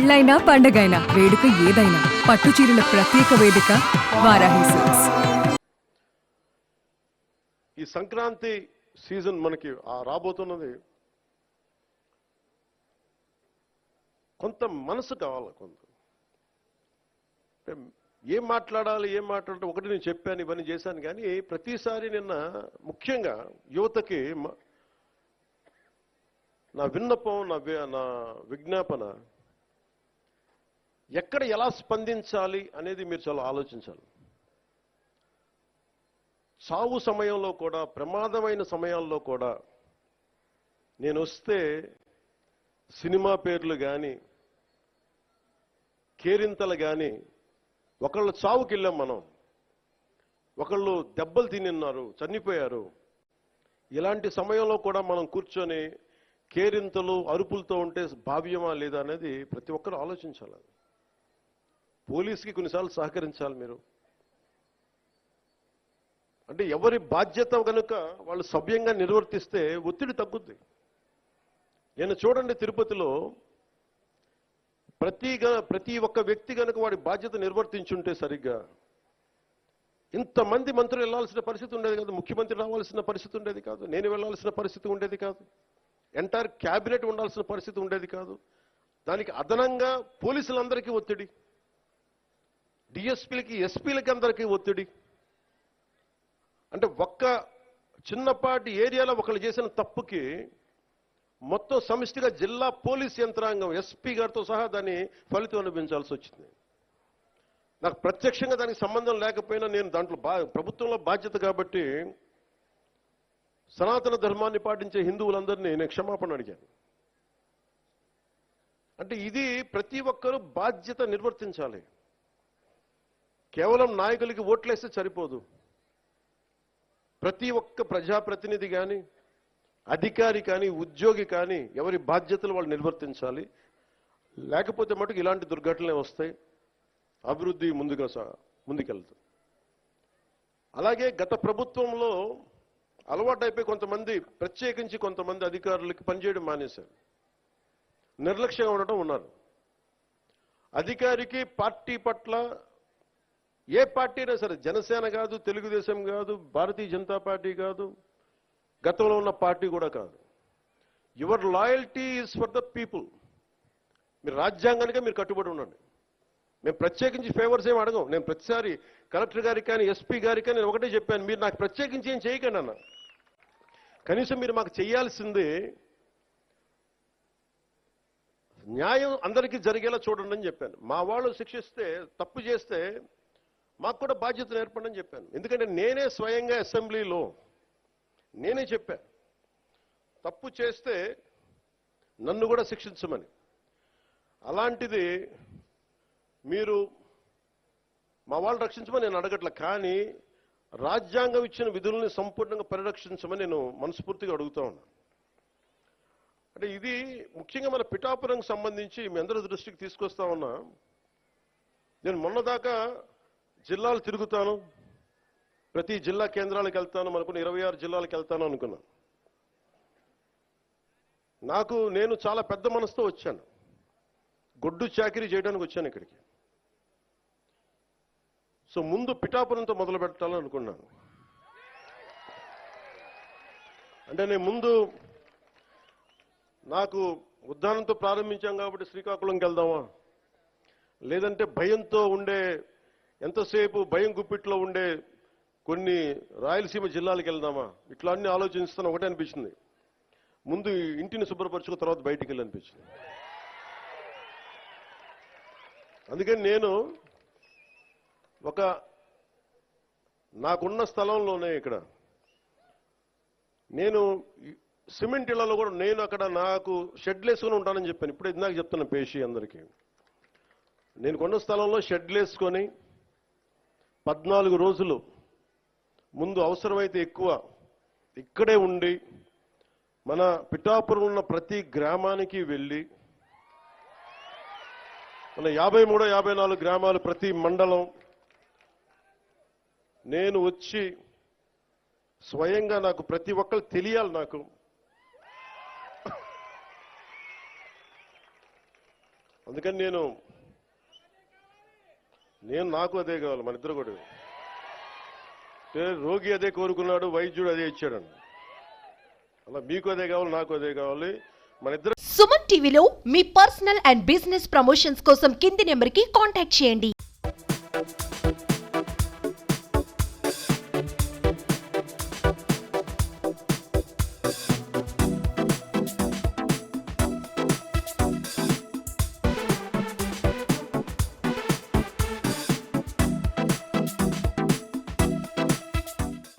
పెళ్ళైనా పండగైనా వేడుక ఏదైనా పట్టు చీరల ప్రత్యేక వేదిక వారాహి సిల్క్స్ ఈ సంక్రాంతి సీజన్ మనకి రాబోతున్నది. కొంత మనసు కావాలి కొంత. ఏం మాట్లాడాలి ఏం మాట్లాడాలి ఒకటి నేను చెప్పాను ఇవన్నీ చేశాను కానీ ప్రతిసారి నిన్న ముఖ్యంగా యువతకి నా విన్నపం నా నా విజ్ఞాపన ఎక్కడ ఎలా స్పందించాలి అనేది మీరు చాలా ఆలోచించాలి. చావు సమయంలో కూడా ప్రమాదమైన సమయాల్లో కూడా నేను వస్తే సినిమా పేర్లు కానీ కేరింతలు కానీ ఒకళ్ళు చావుకి వెళ్ళాం మనం. ఒకళ్ళు దెబ్బలు తినిన్నారు చనిపోయారు. ఇలాంటి సమయంలో కూడా మనం కూర్చొని కేరింతలు అరుపులతో ఉంటే భావ్యమా లేదా అనేది ప్రతి ఒక్కరు ఆలోచించాలి. పోలీస్కి కొన్నిసార్లు సహకరించాలి మీరు. అంటే ఎవరి బాధ్యత కనుక వాళ్ళు సభ్యంగా నిర్వర్తిస్తే ఒత్తిడి తగ్గుద్ది. నేను చూడండి తిరుపతిలో ప్రతి ప్రతి ఒక్క వ్యక్తి కనుక వాడి బాధ్యత నిర్వర్తించుంటే సరిగ్గా ఇంతమంది మంత్రులు వెళ్ళాల్సిన పరిస్థితి ఉండేది కాదు. ముఖ్యమంత్రి రావాల్సిన పరిస్థితి ఉండేది కాదు. నేను వెళ్ళాల్సిన పరిస్థితి ఉండేది కాదు. ఎంటైర్ క్యాబినెట్ ఉండాల్సిన పరిస్థితి ఉండేది కాదు. దానికి అదనంగా పోలీసులందరికీ ఒత్తిడి. డిఎస్పీలకి ఎస్పీలకి అందరికీ ఒత్తిడి. అంటే ఒక్క చిన్నపాటి ఏరియాలో ఒకళ్ళు చేసిన తప్పుకి మొత్తం సమిష్టిగా జిల్లా పోలీస్ యంత్రాంగం ఎస్పీ గారితో సహా దాన్ని ఫలితం అనుభవించాల్సి వచ్చింది. నాకు ప్రత్యక్షంగా దానికి సంబంధం లేకపోయినా నేను దాంట్లో బా ప్రభుత్వంలో బాధ్యత కాబట్టి సనాతన ధర్మాన్ని పాటించే హిందువులందరినీ నేను క్షమాపణ అడిగాను. అంటే ఇది ప్రతి ఒక్కరూ బాధ్యత నిర్వర్తించాలి. కేవలం నాయకులకి ఓట్లేస్తే సరిపోదు. ప్రతి ఒక్క ప్రజాప్రతినిధి కానీ అధికారి కానీ ఉద్యోగి కానీ ఎవరి బాధ్యతలు వాళ్ళు నిర్వర్తించాలి. లేకపోతే మటుకు ఇలాంటి దుర్ఘటనలే వస్తాయి. అభివృద్ధి ముందుగా సా- ముందుకెళ్తుంది. అలాగే గత ప్రభుత్వంలో అలవాటైపోయి కొంతమంది ప్రత్యేకించి కొంతమంది అధికారులకి పనిచేయడం మానేశారు. నిర్లక్ష్యంగా ఉండటం ఉన్నారు. అధికారికి పార్టీ పట్ల ఏ పార్టీ అయినా సరే జనసేన కాదు తెలుగుదేశం కాదు భారతీయ జనతా పార్టీ కాదు గతంలో ఉన్న పార్టీ కూడా కాదు. Your loyalty is for the people మీరు రాజ్యాంగానికే మీరు కట్టుబడి ఉండండి. మేము ప్రత్యేకించి ఫేవర్స్ ఏం అడగం. నేను ప్రతిసారి కలెక్టర్ గారికి కానీ ఎస్పీ గారికి కానీ నేను ఒకటే చెప్పాను. మీరు నాకు ప్రత్యేకించి ఏం చేయకండి అన్న. కనీసం మీరు మాకు చేయాల్సింది న్యాయం అందరికీ జరిగేలా చూడండి అని చెప్పాను. మా వాళ్ళు శిక్షిస్తే తప్పు చేస్తే మాకు కూడా బాధ్యత ఏర్పడని చెప్పాను. ఎందుకంటే నేనే స్వయంగా అసెంబ్లీలో నేనే చెప్పా. తప్పు చేస్తే నన్ను కూడా శిక్షించమని. అలాంటిది మీరు మా వాళ్ళు రక్షించమని నేను అడగట్లే కానీ రాజ్యాంగం ఇచ్చిన విధుల్ని సంపూర్ణంగా పరిరక్షించమని నేను మనస్ఫూర్తిగా అడుగుతా ఉన్నాను అంటే ఇది ముఖ్యంగా మన పిఠాపురంకి సంబంధించి మీ అందరి దృష్టికి తీసుకొస్తా ఉన్నా. నేను మొన్నదాకా జిల్లాలు తిరుగుతాను. ప్రతి జిల్లా కేంద్రాలకు వెళ్తాను. అనుకున్న ఇరవై ఆరు జిల్లాలకు వెళ్తాను అనుకున్నాను. నాకు నేను చాలా పెద్ద మనసుతో వచ్చాను. గొడ్డు చాకిరీ చేయడానికి వచ్చాను ఇక్కడికి. సో ముందు పిఠాపురంతో మొదలు పెట్టాలని అనుకున్నాను. అంటే నేను ముందు నాకు ఉద్దానంతో ప్రారంభించాం కాబట్టి శ్రీకాకుళంకి వెళ్దామా? లేదంటే భయంతో ఉండే ఎంతసేపు భయం గుప్పిట్లో ఉండే కొన్ని రాయలసీమ జిల్లాలకు వెళ్దామా? ఇట్లా అన్ని ఆలోచిస్తాను ఒకటే అనిపించింది. ముందు ఇంటిని శుభ్రపరచుకున్న తర్వాత బయటికి వెళ్ళి అనిపించింది. అందుకని నేను ఒక నాకున్న స్థలంలోనే ఇక్కడ నేను సిమెంట్ ఇళ్ళలో కూడా నేను అక్కడ నాకు షెడ్లు వేసుకొని ఉంటానని చెప్పాను. ఇప్పుడు ఇందాక చెప్తున్నా పేషి అందరికీ. నేను కొన్న స్థలంలో షెడ్లు వేసుకొని పద్నాలుగు రోజులు ముందు అవసరమైతే ఎక్కువ ఇక్కడే ఉండి మన పిఠాపురం ఉన్న ప్రతి గ్రామానికి వెళ్ళి మన యాభై మూడో యాభై నాలుగు గ్రామాలు ప్రతి మండలం నేను వచ్చి స్వయంగా నాకు ప్రతి ఒక్కరు తెలియాలి నాకు. అందుకని నేను నేను నాకు అదే కావాలి మన ఇద్దరు కూడా. రోగి అదే కోరుకున్నాడు వైద్యుడు అదే ఇచ్చాడండి అలా మీకు అదే కావాలి నాకు అదే కావాలి. మన ఇద్దరు సుమన్ టీవీలో మీ పర్సనల్ అండ్ బిజినెస్ ప్రమోషన్స్ కోసం కింది నెంబర్కి కాంటాక్ట్ చేయండి.